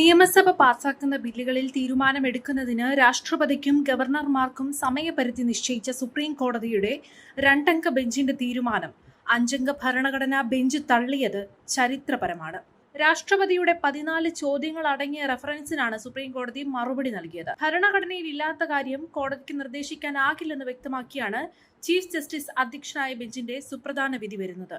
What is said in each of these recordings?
നിയമസഭ പാസാക്കുന്ന ബില്ലുകളിൽ തീരുമാനമെടുക്കുന്നതിന് രാഷ്ട്രപതിക്കും ഗവർണർമാർക്കും സമയപരിധി നിശ്ചയിച്ച സുപ്രീം കോടതിയുടെ രണ്ടംഗ ബെഞ്ചിന്റെ തീരുമാനം അഞ്ചംഗ ഭരണഘടനാ ബെഞ്ച് തള്ളിയത് ചരിത്രപരമാണ്. രാഷ്ട്രപതിയുടെ പതിനാല് ചോദ്യങ്ങൾ അടങ്ങിയ റഫറൻസിനാണ് സുപ്രീം കോടതി മറുപടി നൽകിയത്. ഭരണഘടനയിൽ ഇല്ലാത്ത കാര്യം കോടതിക്ക് നിർദ്ദേശിക്കാനാകില്ലെന്ന് വ്യക്തമാക്കിയാണ് ചീഫ് ജസ്റ്റിസ് അധ്യക്ഷനായ ബെഞ്ചിന്റെ സുപ്രധാന വിധി വരുന്നത്.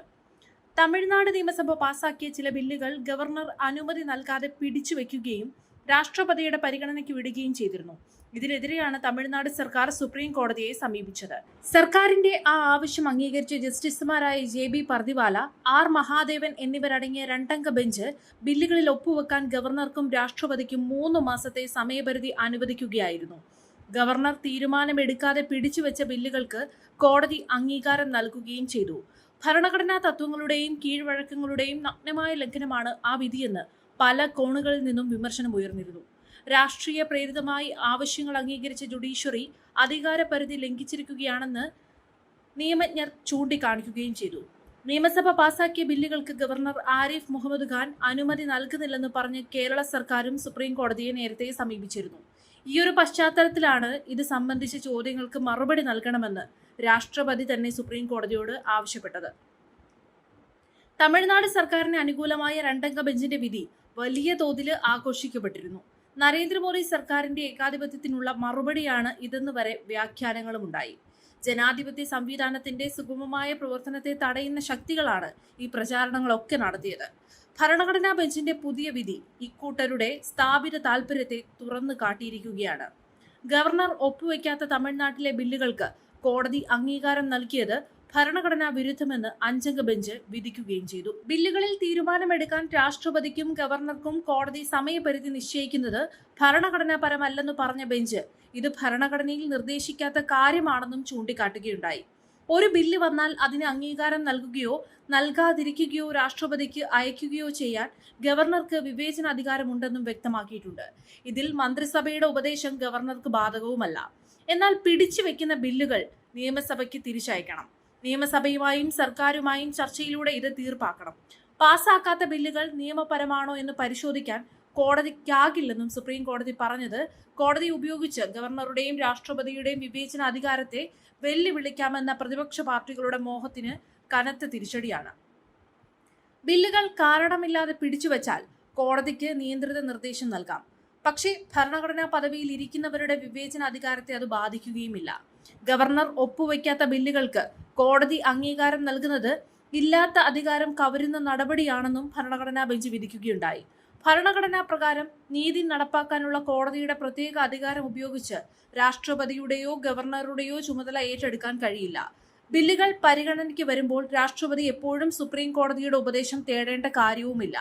തമിഴ്നാട് നിയമസഭ പാസാക്കിയ ചില ബില്ലുകൾ ഗവർണർ അനുമതി നൽകാതെ പിടിച്ചു പിടിച്ചുവെക്കുകയും രാഷ്ട്രപതിയുടെ പരിഗണനയ്ക്ക് വിടുകയും ചെയ്തിരുന്നു. ഇതിനെതിരെയാണ് തമിഴ്നാട് സർക്കാർ സുപ്രീം കോടതിയെ സമീപിച്ചത്. സർക്കാരിന്റെ ആ ആവശ്യം അംഗീകരിച്ച ജസ്റ്റിസുമാരായ J B Pardiwala R Mahadevan എന്നിവരടങ്ങിയ രണ്ടംഗ ബെഞ്ച് ബില്ലുകളിൽ ഒപ്പുവെക്കാൻ ഗവർണർക്കും രാഷ്ട്രപതിക്കും മൂന്ന് മാസത്തെ സമയപരിധി അനുവദിക്കുകയായിരുന്നു. ഗവർണർ തീരുമാനമെടുക്കാതെ പിടിച്ചുവെച്ച ബില്ലുകൾക്ക് കോടതി അംഗീകാരം നൽകുകയും ചെയ്തു. ഭരണഘടനാ തത്വങ്ങളുടെയും കീഴ്വഴക്കങ്ങളുടെയും നഗ്നമായ ലംഘനമാണ് ആ വിധിയെന്ന് പല കോണുകളിൽ നിന്നും വിമർശനം ഉയർന്നിരുന്നു. രാഷ്ട്രീയ പ്രേരിതമായി ആവശ്യങ്ങൾ അംഗീകരിച്ച ജുഡീഷ്യറി അധികാരപരിധി ലംഘിച്ചിരിക്കുകയാണെന്ന് നിയമജ്ഞർ ചൂണ്ടിക്കാണിക്കുകയും ചെയ്തു. നിയമസഭ പാസാക്കിയ ബില്ലുകൾക്ക് ഗവർണർ ആരിഫ് മുഹമ്മദ് ഖാൻ അനുമതി നൽകുന്നില്ലെന്ന് പറഞ്ഞ് കേരള സർക്കാരും സുപ്രീം കോടതിയെ നേരത്തെ സമീപിച്ചിരുന്നു. ഈ ഒരു പശ്ചാത്തലത്തിലാണ് ഇത് സംബന്ധിച്ച ചോദ്യങ്ങൾക്ക് മറുപടി നൽകണമെന്ന് രാഷ്ട്രപതി തന്നെ സുപ്രീം കോടതിയോട് ആവശ്യപ്പെട്ടത്. തമിഴ്നാട് സർക്കാരിന് അനുകൂലമായ രണ്ടംഗ ബെഞ്ചിന്റെ വിധി വലിയ തോതിൽ ആഘോഷിക്കപ്പെട്ടിരുന്നു. നരേന്ദ്രമോദി സർക്കാരിന്റെ ഏകാധിപത്യത്തിനുള്ള മറുപടിയാണ് ഇതെന്ന് വരെ വ്യാഖ്യാനങ്ങളും ഉണ്ടായി ജനാധിപത്യ സംവിധാനത്തിന്റെ സുഗമമായ പ്രവർത്തനത്തെ തടയുന്ന ശക്തികളാണ് ഈ പ്രചാരണങ്ങളൊക്കെ നടത്തിയത്. ഭരണഘടനാ ബെഞ്ചിന്റെ പുതിയ വിധി ഇക്കൂട്ടരുടെ സ്ഥാപിത താൽപര്യത്തെ തുറന്നു കാട്ടിയിരിക്കുകയാണ്. ഗവർണർ ഒപ്പുവെക്കാത്ത തമിഴ്നാട്ടിലെ ബില്ലുകൾക്ക് കോടതി അംഗീകാരം നൽകിയത് ഭരണഘടനാ വിരുദ്ധമെന്ന് അഞ്ചംഗ ബെഞ്ച് വിധിക്കുകയും ചെയ്തു. ബില്ലുകളിൽ തീരുമാനമെടുക്കാൻ രാഷ്ട്രപതിക്കും ഗവർണർക്കും കോടതി സമയപരിധി നിശ്ചയിക്കുന്നത് ഭരണഘടനാപരമല്ലെന്ന് പറഞ്ഞ ബെഞ്ച് ഇത് ഭരണഘടനയിൽ നിർദ്ദേശിക്കാത്ത കാര്യമാണെന്നും ചൂണ്ടിക്കാട്ടുകയുണ്ടായി. ഒരു ബില്ല് വന്നാൽ അതിന് അംഗീകാരം നൽകുകയോ നൽകാതിരിക്കുകയോ രാഷ്ട്രപതിക്ക് അയക്കുകയോ ചെയ്യാൻ ഗവർണർക്ക് വിവേചന അധികാരമുണ്ടെന്നും വ്യക്തമാക്കിയിട്ടുണ്ട്. ഇതിൽ മന്ത്രിസഭയുടെ ഉപദേശം ഗവർണർക്ക് ബാധകവുമല്ല. എന്നാൽ പിടിച്ചു വെക്കുന്ന ബില്ലുകൾ നിയമസഭയ്ക്ക് തിരിച്ചയക്കണം. നിയമസഭയുമായും സർക്കാരുമായും ചർച്ചയിലൂടെ ഇത് തീർപ്പാക്കണം. പാസ്സാക്കാത്ത ബില്ലുകൾ നിയമപരമാണോ എന്ന് പരിശോധിക്കാൻ കോടതിക്കാകില്ലെന്നും സുപ്രീം കോടതി പറഞ്ഞത്. കോടതി ഉപയോഗിച്ച് ഗവർണറുടെയും രാഷ്ട്രപതിയുടെയും വിവേചന അധികാരത്തെ വെല്ലുവിളിക്കാമെന്ന പ്രതിപക്ഷ പാർട്ടികളുടെ മോഹത്തിന് കനത്ത തിരിച്ചടിയാണ്. ബില്ലുകൾ കാരണമില്ലാതെ പിടിച്ചുവച്ചാൽ കോടതിക്ക് നിയന്ത്രിത നിർദ്ദേശം നൽകാം. പക്ഷേ ഭരണഘടനാ പദവിയിൽ ഇരിക്കുന്നവരുടെ വിവേചന അധികാരത്തെ അത് ബാധിക്കുകയുമില്ല. ഗവർണർ ഒപ്പുവെക്കാത്ത ബില്ലുകൾക്ക് കോടതി അംഗീകാരം നൽകുന്നത് ഇല്ലാത്ത അധികാരം കവരുന്ന നടപടിയാണെന്നും ഭരണഘടനാ ബെഞ്ച് വിധിക്കുകയുണ്ടായി. ഭരണഘടനാ പ്രകാരം നീതി നടപ്പാക്കാനുള്ള കോടതിയുടെ പ്രത്യേക അധികാരം ഉപയോഗിച്ച് രാഷ്ട്രപതിയുടെയോ ഗവർണറുടെയോ ചുമതല ഏറ്റെടുക്കാൻ കഴിയില്ല. ബില്ലുകൾ പരിഗണനയ്ക്ക് വരുമ്പോൾ രാഷ്ട്രപതി എപ്പോഴും സുപ്രീം കോടതിയുടെ ഉപദേശം തേടേണ്ട കാര്യവുമില്ല.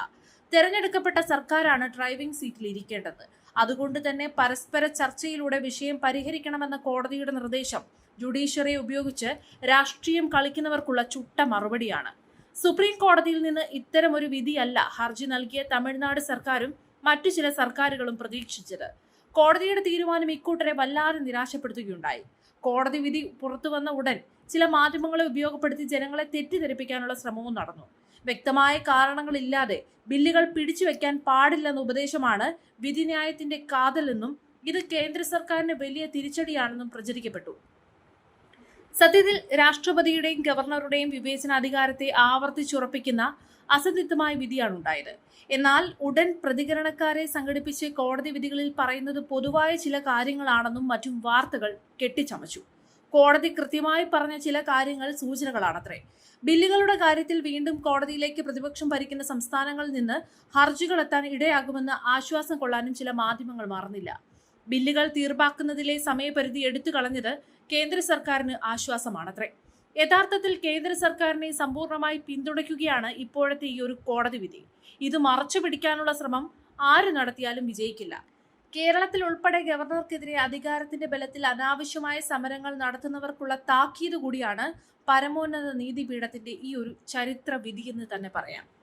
തെരഞ്ഞെടുക്കപ്പെട്ട സർക്കാരാണ് ഡ്രൈവിംഗ് സീറ്റിൽ ഇരിക്കേണ്ടത്. അതുകൊണ്ട് തന്നെ പരസ്പര ചർച്ചയിലൂടെ വിഷയം പരിഹരിക്കണമെന്ന കോടതിയുടെ നിർദ്ദേശം ജുഡീഷ്യറിയെ ഉപയോഗിച്ച് രാഷ്ട്രീയം കളിക്കുന്നവർക്കുള്ള ചുട്ട മറുപടിയാണ്. സുപ്രീം കോടതിയിൽ നിന്ന് ഇത്തരം ഒരു വിധിയല്ല ഹർജി നൽകിയ തമിഴ്നാട് സർക്കാരും മറ്റു ചില സർക്കാരുകളും പ്രതീക്ഷിച്ചത്. കോടതിയുടെ തീരുമാനം ഇക്കൂട്ടരെ വല്ലാതെ നിരാശപ്പെടുത്തുകയുണ്ടായി. കോടതി വിധി പുറത്തു വന്ന ഉടൻ ചില മാധ്യമങ്ങളെ ഉപയോഗപ്പെടുത്തി ജനങ്ങളെ തെറ്റിദ്ധരിപ്പിക്കാനുള്ള ശ്രമവും നടന്നു. വ്യക്തമായ കാരണങ്ങളില്ലാതെ ബില്ലുകൾ പിടിച്ചു പിടിച്ചുവെക്കാൻ പാടില്ലെന്ന ഉപദേശമാണ് വിധിന്യായത്തിന്റെ കാതലെന്നും ഇത് കേന്ദ്ര സർക്കാരിന് വലിയ തിരിച്ചടിയാണെന്നും പ്രചരിക്കപ്പെട്ടു. സത്യത്തിൽ രാഷ്ട്രപതിയുടെയും ഗവർണറുടെയും വിവേചനാധികാരത്തെ ആവർത്തിച്ചുറപ്പിക്കുന്ന അസന്നിഗ്ധമായ വിധിയാണ് ഉണ്ടായത് എന്നാൽ ഉടൻ പ്രതികരണക്കാരെ സംഘടിപ്പിച്ച് കോടതി വിധികളിൽ പറയുന്നത് പൊതുവായ ചില കാര്യങ്ങളാണെന്നും മറ്റും വാർത്തകൾ കെട്ടിച്ചമച്ചു. കോടതി കൃത്യമായി പറഞ്ഞ ചില കാര്യങ്ങൾ സൂചനകളാണത്രേ. ബില്ലുകളുടെ കാര്യത്തിൽ വീണ്ടും കോടതിയിലേക്ക് പ്രതിപക്ഷം ഭരിക്കുന്ന സംസ്ഥാനങ്ങളിൽ നിന്ന് ഹർജികൾ എത്താൻ ഇടയാകുമെന്ന് ആശ്വാസം കൊള്ളാനും ചില മാധ്യമങ്ങൾ മറന്നില്ല. ബില്ലുകൾ തീർപ്പാക്കുന്നതിലെ സമയപരിധി എടുത്തു കളഞ്ഞത് കേന്ദ്ര സർക്കാരിന് ആശ്വാസമാണത്രേ. യഥാർത്ഥത്തിൽ കേന്ദ്ര സർക്കാരിനെ സമ്പൂർണമായി പിന്തുണയ്ക്കുകയാണ് ഇപ്പോഴത്തെ ഈ ഒരു കോടതി വിധി. ഇത് മറച്ചു പിടിക്കാനുള്ള ശ്രമം ആര് നടത്തിയാലും വിജയിക്കില്ല. കേരളത്തിൽ ഉൾപ്പെടെ ഗവർണർക്കെതിരെ അധികാരത്തിന്റെ ബലത്തിൽ അനാവശ്യമായ സമരങ്ങൾ നടത്തുന്നവർക്കുള്ള താക്കീത് കൂടിയാണ് പരമോന്നത നീതിപീഠത്തിന്റെ ഈ ഒരു ചരിത്ര വിധി എന്ന് തന്നെ പറയാം.